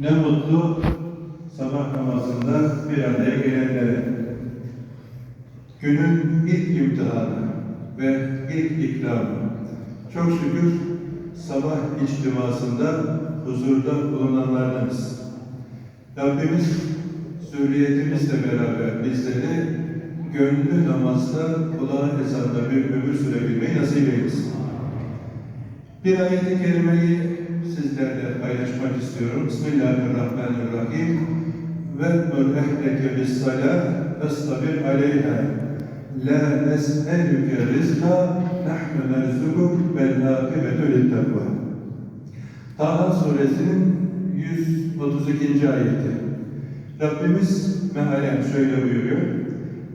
Ne mutlu sabah namazında bir araya gelenlere. Günün ilk imtihanı ve ilk ikramı. Çok şükür sabah içtimasında huzurda bulunanlardanız. Rabbimiz zürriyetimizle beraber bizleri gönlü namazda, kulağı ezanda bir ömür sürebilmeyi nasip eylesin. Bir ayet-i kerimeyi sizlerle paylaşmak istiyorum. Bismillahirrahmanirrahim. Ve mür ehleke bis salah vestabir aleyha. La nes'elüke rizka nahnu nerzukuk vel akibetü littakva. Taha suresinin 132. ayeti. Rabbimiz mealen şöyle buyuruyor.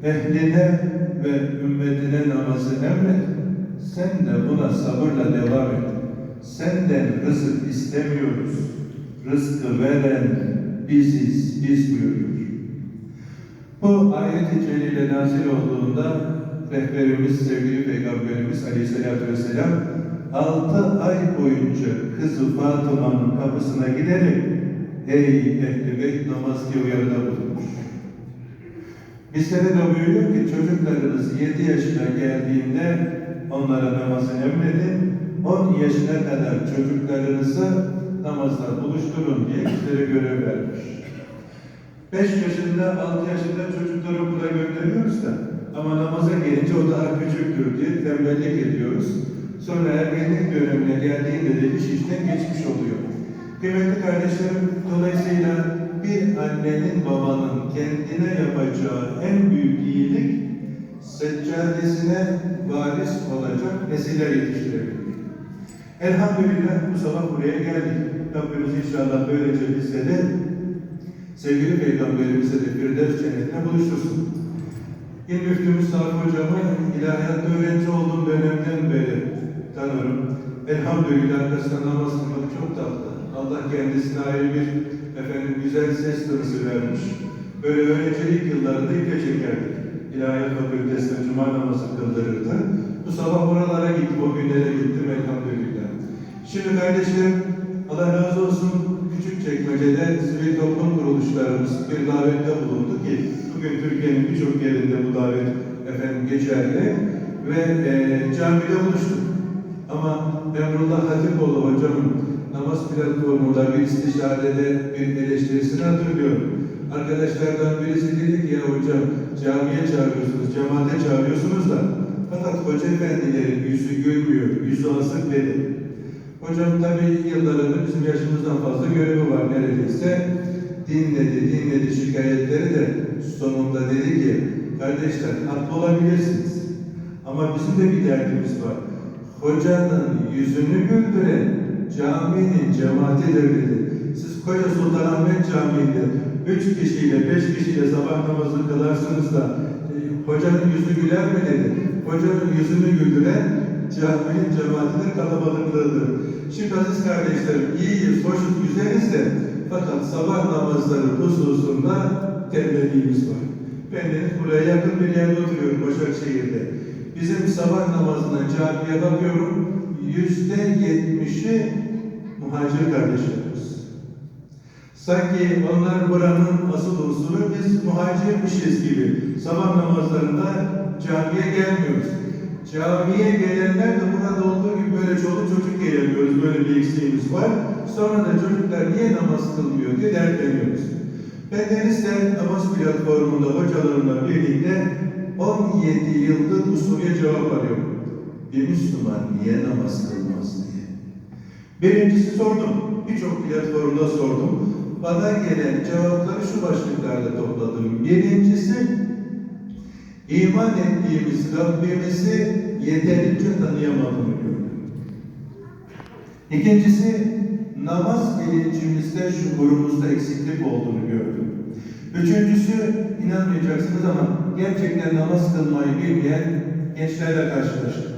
Ehline ve ümmetine namazı emret. Sen de buna sabırla devam et. Senden rızık istemiyoruz. Rızkı veren biziz, biz buyuruyor. Bu ayet-i celile nazil olduğunda rehberimiz, sevgili Peygamberimiz Aleyhisselatü Vesselam altı ay boyunca kızı Fatıma'nın kapısına giderek Ey ehli beyt namaz diye uyarıda bulunmuş. Bizlere de buyuruyor ki çocuklarınız 7 yaşına geldiğinde onlara namazı emredin. 10 yaşına kadar çocuklarınızı namazla buluşturun diye bizlere görev vermiş. 5 yaşında, 6 yaşında çocukları okula gönderiyoruz da ama namaza gelince o daha küçüktür diye tembellik ediyoruz. Sonra ergenlik dönemine geldiğinde de iş işten geçmiş oluyor. Kıymetli kardeşlerim, dolayısıyla bir annenin, babanın kendine yapacağı en büyük iyilik seccadesine varis olacak nesiller yetiştirebilmek. Elhamdülillah bu sabah buraya geldik. Rabbimiz inşallah böylece bizle de sevgili Peygamberimize de Firdevs cennetine buluştursun. İl müftümüz Sarı Hocam'ı ilahiyatta öğrenci olduğum dönemden beri tanırım. Elhamdülillah namaz kılmak çok tatlı. Allah kendisine ayrı bir efendim güzel ses tınısı vermiş. Böyle öğrencilik yıllarında iple çekerdik. İlahiyat Fakültesi'ne cuma namazı kıldırırdı. Bu sabah oralara gittim, o günlere gittim elhamdülillah. Şimdi kardeşlerim, Allah razı olsun küçük çekmecede sivil toplum kuruluşlarımız bir davette bulundu ki bugün Türkiye'nin birçok yerinde bu davet efendim geçerli ve e, camide buluştuk. Ama Emrullah Hatipoğlu hocamın namaz platformunda bir istişarede bir eleştirisini hatırlıyorum. Arkadaşlardan birisi dedi ki ya hocam camiye çağırıyorsunuz, cemaate çağırıyorsunuz da fakat hoca efendilerin yüzü gülmüyor, yüzü asık dedi. Hocam tabii yıllarında bizim yaşımızdan fazla görevi var neredeyse. Dinledi, dinledi şikayetleri de sonunda dedi ki kardeşler haklı olabilirsiniz. Ama bizim de bir derdimiz var. Hocanın yüzünü güldüren caminin cemaatidir dedi. Siz Koca Sultanahmet Camii'nde üç kişiyle, beş kişiyle sabah namazı kılarsınız da e, hocanın yüzü güler mi dedi. Hocanın yüzünü güldüren caminin cemaatinin kalabalıklığıdır. Şimdi aziz kardeşlerim, iyiyiz, hoşuz, güzeliz de fakat sabah namazları hususunda tembelliğimiz var. Ben de buraya yakın bir yerde oturuyorum Başakşehir'de. Bizim sabah namazına camiye bakıyorum, yüzde yetmişi muhacir kardeşlerimiz. Sanki onlar buranın asıl unsuru biz muhacirmişiz gibi. Sabah namazlarında camiye gelmiyoruz. Camiye gelenler de burada olduğu gibi böyle çoluk çocuk gelemiyoruz. Böyle bir eksiğimiz var. Sonra da çocuklar niye namaz kılmıyor diye dertleniyoruz. Ben Deniz'de namaz platformunda hocalarımla birlikte 17 yıldır bu soruya cevap arıyorum. Bir Müslüman niye namaz kılmaz diye. Birincisi sordum. Birçok platformda sordum. Bana gelen cevapları şu başlıklarla topladım. Birincisi, iman ettiğimiz Rabbimizi yeterince tanıyamadığını gördüm. İkincisi, namaz bilincimizde, şuurumuzda eksiklik olduğunu gördüm. Üçüncüsü, inanmayacaksınız ama gerçekten namaz kılmayı bilmeyen gençlerle karşılaştık.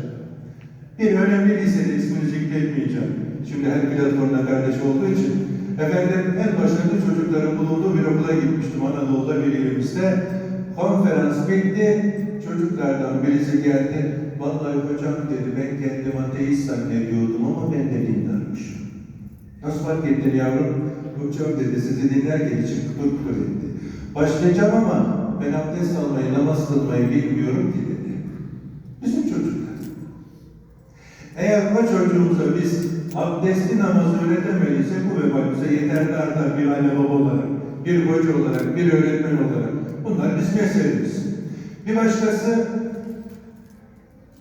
Bir önemli lisede ismini zikretmeyeceğim. Şimdi her platformda kardeş olduğu için. Efendim en başarılı çocukların bulunduğu bir okula gitmiştim Anadolu'da bir ilimizde. Konferans bitti. Çocuklardan birisi geldi. Vallahi hocam dedi ben kendimi ateist zannediyordum ama ben de dindarmışım. Nasıl fark ettin yavrum? hocam dedi sizi dinlerken içim kıpır kıpır etti. Başlayacağım ama ben abdest almayı, namaz kılmayı bilmiyorum ki dedi. Bizim çocuklar. Eğer o çocuğumuza biz abdestli namazı öğretemediysek bu vebal bize yeterli artar bir anne baba olarak, bir hoca olarak, bir öğretmen olarak. Bunlar bizim meselemiz. Bir başkası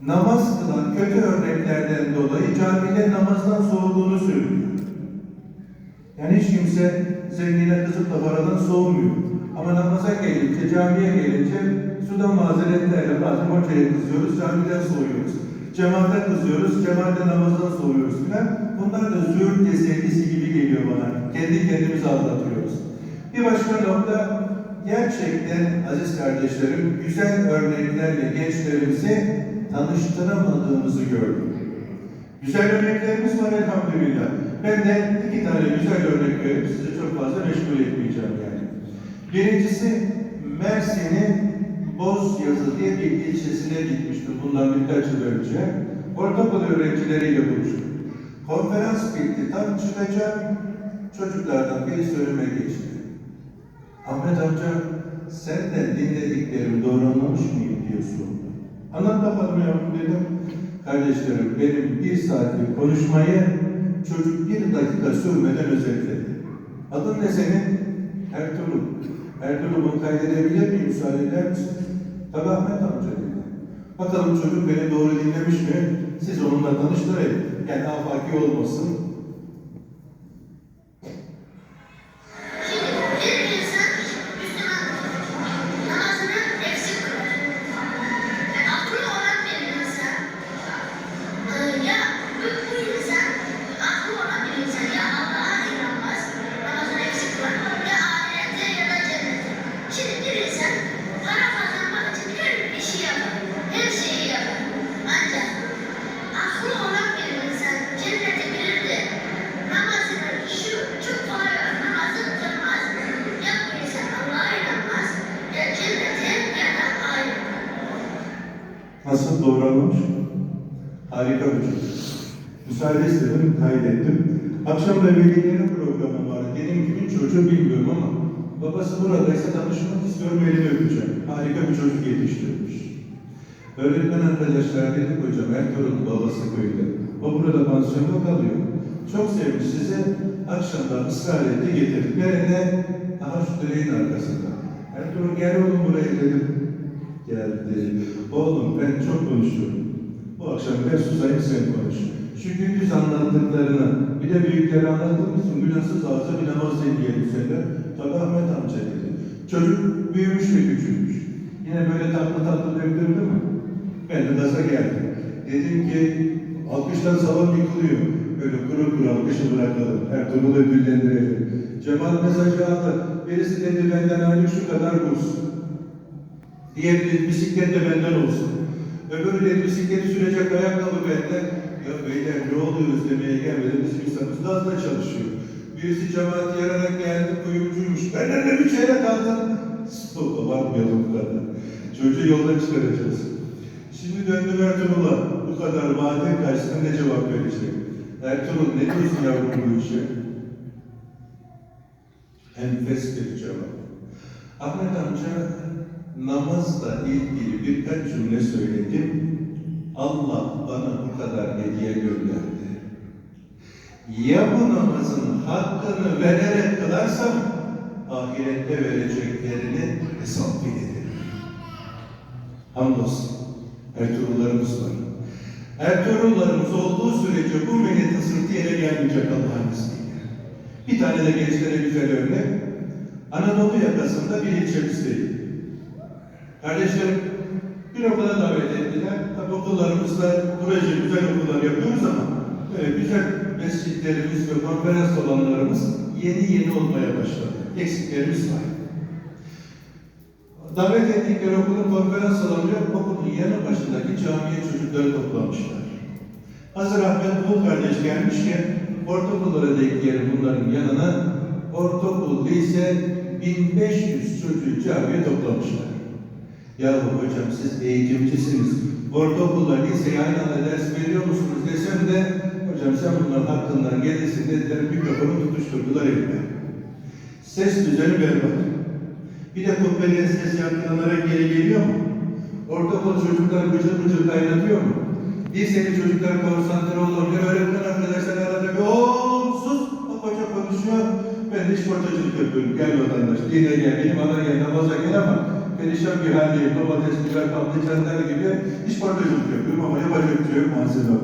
namaz kılan kötü örneklerden dolayı camide namazdan soğuduğunu söylüyor. Yani hiç kimse zengine kızıp da paradan soğumuyor. Ama namaza gelince, camiye gelince sudan mazeretlerle bazen hocaya kızıyoruz, camiden soğuyoruz. Cemaate kızıyoruz, cemaatte namazdan soğuyoruz filan. Bunlar da züğürt tesellisi gibi geliyor bana. Kendi kendimizi aldatıyoruz. Bir başka nokta, gerçekten aziz kardeşlerim, güzel örneklerle gençlerimizi tanıştıramadığımızı gördüm. Güzel örneklerimiz var elhamdülillah. Ben de iki tane güzel örnek verip sizi çok fazla meşgul etmeyeceğim yani. Birincisi Mersin'in Bozyazı diye bir ilçesine gitmiştim bundan birkaç yıl önce. Ortaokul öğrencileriyle buluştum. Konferans bitti, tam çıkacağım. Çocuklardan birisi önüme geçti. Ahmet amca senden dinlediklerimi doğru anlamış mıyım diye sordu. Anlat yavrum dedim. Kardeşlerim benim bir saatlik konuşmayı çocuk bir dakika sürmeden özetledi. Adın ne senin? Ertuğrul. Ertuğrul bunu kaydedebilir miyim? Müsaade eder misin? Tabii Ahmet amca dedi. Bakalım çocuk beni doğru dinlemiş mi? Siz onunla tanıştırın. Yani afaki olmasın. Anlamış? Harika bir çocuk. Müsaade istedim, kaydettim. Akşam da velilerin programı var. Dedim kimin çocuğu bilmiyorum ama babası buradaysa tanışmak istiyorum, elini öpeceğim. Harika bir çocuk yetiştirmiş. Öğretmen arkadaşlar dedik hocam, Ertuğrul'un babası köyde. O burada pansiyonda kalıyor. Çok sevmiş sizi. Akşamda ısrar etti getirdik. Nerede? Aha şu direğin arkasında. Ertuğrul gel oğlum buraya dedim. Geldi. Oğlum ben çok konuşuyorum. Bu akşam ben susayım sen konuş. Şu gündüz anlattıklarını bir de büyükleri anlattığım için günahsız ağza bir namaz diyelim sende. Tabi Ahmet amca dedi. Çocuk büyümüş ve küçülmüş. Yine böyle tatlı tatlı döktürdü mü? Ben de gaza geldim. Dedim ki alkıştan salon yıkılıyor. Böyle kuru kuru alkışı bırakalım. Ertuğrul'u ödüllendirelim. Cemal mesajı aldı. Birisi dedi benden aylık şu kadar burs. Diğer bir bisiklet de benden olsun. Öbürü de bisikleti sürecek ayakkabı benden. Ya beyler ne oluyoruz demeye gelmedi. Bizim insanımız gazla çalışıyor. Birisi cemaat yararak geldi, kuyumcuymuş. Benden de bir çeyrek aldım. Stop, abartmayalım bu kadar. Çocuğu yoldan çıkaracağız. Şimdi döndüm Ertuğrul'a. Bu kadar vaadin karşısında ne cevap verecek? Ertuğrul ne diyorsun yavrum bu işe? Enfes bir cevap. Ahmet amca namazla ilgili birkaç cümle söyledim. Allah bana bu kadar hediye gönderdi. Ya bu namazın hakkını vererek kılarsam ahirette vereceklerini hesap ederim. Hamdolsun. Ertuğrullarımız var. Ertuğrullarımız olduğu sürece bu milletin sırtı yere gelmeyecek Allah'ın izniyle. Bir tane de gençlere güzel örnek. Anadolu yakasında bir ilçemizdeyim. Kardeşlerim bir okula davet ettiler. Tabi okullarımızda proje güzel okullar yapıyoruz ama böyle güzel mescitlerimiz ve konferans salonlarımız yeni yeni olmaya başladı. Eksiklerimiz var. Davet ettikleri okulun konferans salonu okulun yanı başındaki camiye çocukları toplamışlar. Hazır Ahmet Bulut kardeş gelmişken ortaokullara da ekleyelim bunların yanına ortaokul, lise 1500 çocuğu camiye toplamışlar. Yahu hocam siz eğitimcisiniz. Ortaokulda, liseye aynı anda ders veriyor musunuz desem de hocam sen bunların hakkından gelirsin dediler mikrofonu tutuşturdular elime. Ses düzeni berbat. Bir de kubbeliğe ses yankılanarak geri geliyor mu? Ortaokul çocuklar bıcır bıcır kaynatıyor mu? Liseli çocuklar konsantre olabilir. Öğretmen arkadaşlar arada bir ooo sus hoca konuşuyor. Ben de iş portacılık yapıyorum. Gel vatandaş dine gel, benim ana gel, namaza gel ama perişan bir haldeyim. Domates, biber, patlıcanlar gibi iş portacılık yapıyorum ama yapacak bir şey yok malzeme yok.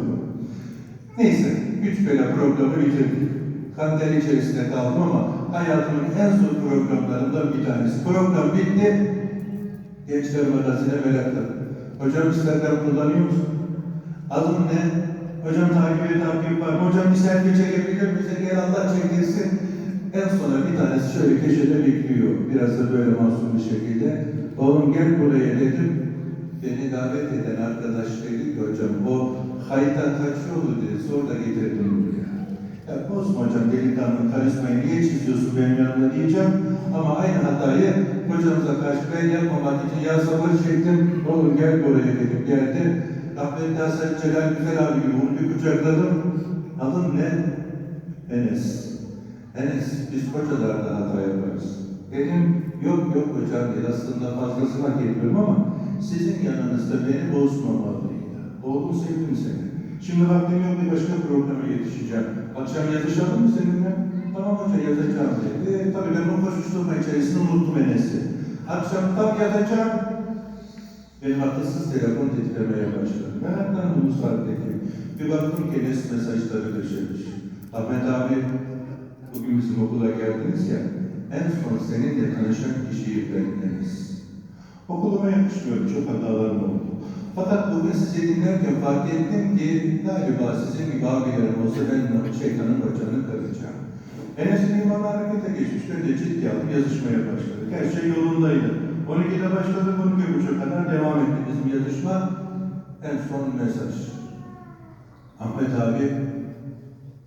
Neyse, güç bela programı bitirdik. Kandil içerisinde kaldım ama hayatımın en zor programlarından bir tanesi. Program bitti, Gençler Magazine merakla. Hocam Instagram kullanıyor musun? Adın ne? Hocam takip et, takip var? Hocam bir selfie çekebilir misin? Gel Allah çektirsin. En sona bir tanesi şöyle köşede bekliyor. Biraz da böyle masum bir şekilde. Oğlum gel buraya dedim. Beni davet eden arkadaş dedi ki hocam o hayta kaçıyordu dedi. Sonra da getirdim buraya. Ya bozma hocam delikanlı karizmayı niye çiziyorsun benim yanımda diyeceğim. Ama aynı hatayı hocamıza karşı ben yapmamak için ya sabır çektim. Oğlum gel buraya dedim geldi. Rahmetli Hasan Celal Güzel abi gibi onu bir kucakladım. Adın ne? Enes. Enes biz hocalarda hata yaparız. Dedim yok yok hocam dedi aslında fazlasını hak ama sizin yanınızda beni bozmamalıydı. Oğlum sevdim seni. Şimdi vaktim yok bir başka programa yetişeceğim. Akşam yazışalım mı seninle? Tamam hoca yazacağım dedi. E, tabii ben o koşuşturma içerisinde unuttum Enes'i. Akşam tam yatacağım. Benim akılsız telefon titremeye başladı. Meraklandım bu saatteki. Bir baktım ki Enes mesajları döşemiş. Ahmet abi, bugün bizim okula geldiniz ya, en son seninle tanışan kişiyi beğendiniz. Okuluma yakışmıyor, çok hatalarım oldu. Fakat bugün sizi dinlerken fark ettim ki galiba sizin gibi abilerim olsa ben şeytanın bacağını kıracağım. Enes'in imanı harekete geçmiş, ben de ciddi aldım, yazışmaya başladık. Her şey yolundaydı. 12'de başladık, 12.30'a kadar devam etti bizim yazışma. En son mesaj. Ahmet abi,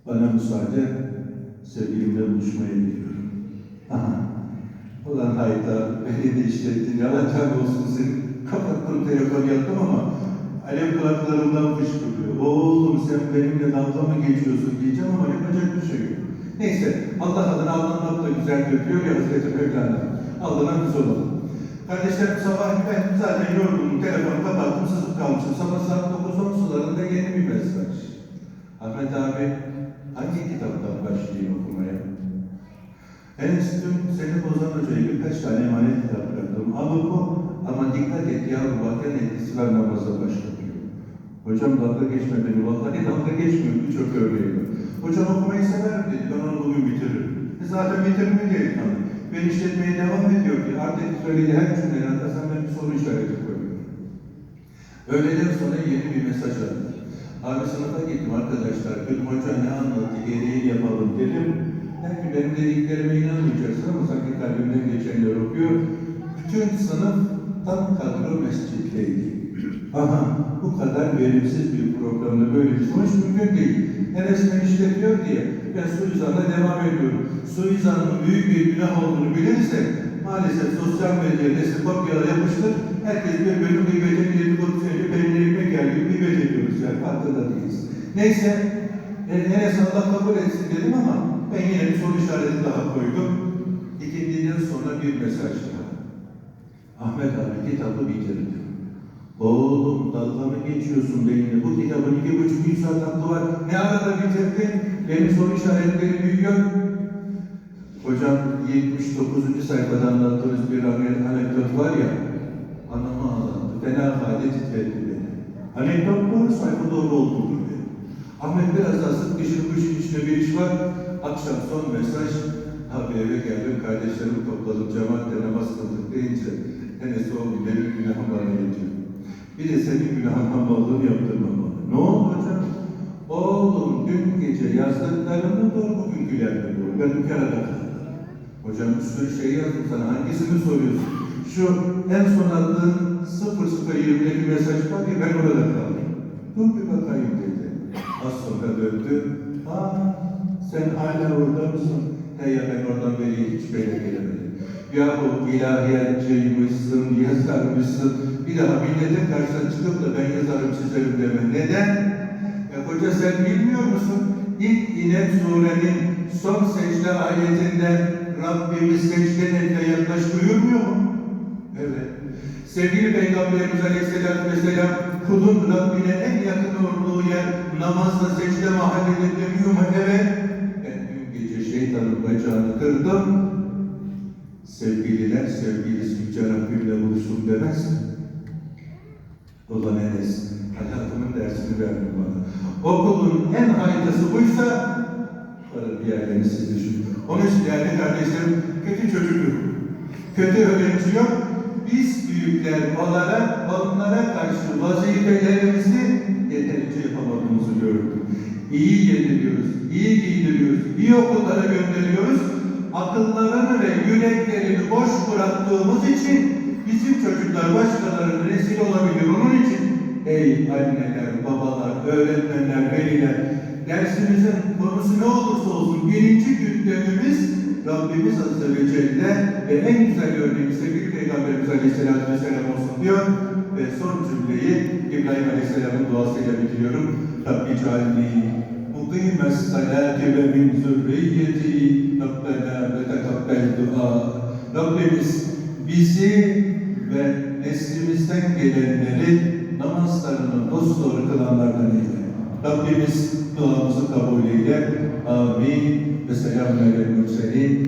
bana müsaade, sevgilimle buluşmaya gidiyorum. Aha. Ulan hayta, beni de işlettin, yalan olsun senin. Kapattım telefon yattım ama alev kulaklarımdan fışkırıyor. Oğlum sen benimle dalga mı geçiyorsun diyeceğim ama yapacak bir şey yok. Neyse, Allah adına aldanmak da güzeldir diyor ya Hazreti Mevlana. Aldanan biz olalım. Kardeşlerim sabah ben zaten yorgunum, telefonu kapattım, sızıp kalmışım. Sabah saat 9-10 sularında yeni bir mesaj. Ahmet abi, hangi kitaptan başlayayım okumaya? Enes dün seni bozan hocayı birkaç tane emanet kitap bıraktım. Al oku ama dikkat et yavrum bakın etkisi var namaza başlatıyor. Hocam dalga geçme beni. Vallahi dalga geçmiyor. Birçok örneği var. Hocam okumayı severim dedi. Ben onu bugün bitiririm. E zaten bitirmiyor delikanlı. Ben işletmeye devam ediyor ki artık söylediği her cümlenin arkasından ben bir soru işareti koyuyorum. Öğleden sonra yeni bir mesaj aldım. Abi sınıfa gittim arkadaşlar. Dedim hoca ne anlattı? Gereği yapalım dedim. Belki benim dediklerime inanmayacaksın ama sanki kalbimden geçenler okuyor. Bütün sınıf tam kadro mescitteydi. Aha bu kadar verimsiz bir programda böyle bir sonuç mümkün değil. Enes ben işletiyor diye ben suizanla devam ediyorum. Suizanın büyük bir günah olduğunu bilirsek maalesef sosyal medyaya nesi kopyala yapıştır. Herkes bir bölüm bir dedikodu söylüyor. Ekmek yer gibi gıybet ediyoruz yani farkında değiliz. Neyse Enes Allah kabul etsin dedim ama ben yine bir soru işareti daha koydum. İkinciden sonra bir mesaj daha. Ahmet abi kitabı bitirdi. Oğlum dalga mı geçiyorsun benimle? Bu kitabın iki buçuk üç saat hakkı var. Ne arada bitirdin? Benim soru işaretleri büyüyor. Hocam 79. sayfada anlattığınız bir anekdot var ya, anama ağlattı. Fena halde titretti Anekdot doğru, sayfa doğru olduğunu beni. Ahmet biraz daha sık işin bu işin içinde bir iş var. Akşam son mesaj. Abi eve geldim, kardeşlerimi topladım, cemaatle namaz kıldık deyince Enes oğlum benim günahım var diyeceğim. Bir de senin günahın hamallığını yaptırmam bana. Ne oldu hocam? Oğlum dün gece yazdıklarını doğru bugünkülerle doğru. Ben bir kere. Hocam bir sürü şey yazdım sana. Hangisini soruyorsun? Şu en son aldığın 0020'de bir mesaj var ya ben orada kaldım. Dur bir bakayım dedi. Az sonra döndü. Aa sen hala orada mısın? He ya ben oradan beri hiç böyle gelemedim. Yahu ilahiyatçıymışsın, yazarmışsın. Bir daha milletin karşısına çıkıp da ben yazarım çizerim deme. Neden? E hoca sen bilmiyor musun? İlk inen surenin son secde ayetinde Rabbimiz secdenekle yaklaş buyurmuyor mu? Sevgili Peygamberimiz Aleyhisselatü Vesselam kulun Rabbine en yakın olduğu yer namazda secde mahallinde demiyor mu? Evet. Ben dün gece şeytanın bacağını kırdım. Sevgililer sevgilisi Yüce Rabbimle buluşsun demez mi? Ulan Enes, hayatımın dersini verdin bana. Okulun en hayırlısı buysa, yerlerini siz düşünün. Onun için değerli kardeşlerim, kötü çocuk. Kötü öğrenci yok. Biz büyükler olarak onlara karşı vazifelerimizi yeterince yapamadığımızı gördüm. İyi yediriyoruz, iyi giydiriyoruz, iyi okullara gönderiyoruz. Akıllarını ve yüreklerini boş bıraktığımız için bizim çocuklar başkalarının rezil olabilir. Onun için ey anneler, babalar, öğretmenler, veliler dersimizin konusu ne olursa olsun birinci gündemimiz Rabbimiz Azze ve Celle ve en güzel örneği sevgili Peygamberimiz Aleyhisselatü Vesselam olsun diyor ve son cümleyi İbrahim Aleyhisselam'ın duasıyla bitiriyorum. Rabbi cealni mukimes salati ve min zürriyeti Rabbena ve tekabbel dua. Rabbimiz bizi ve neslimizden gelenleri namazlarını dosdoğru kılanlardan eyle. Rabbimiz duamızı kabul eyle. Amin. Ve selamun aleyhi.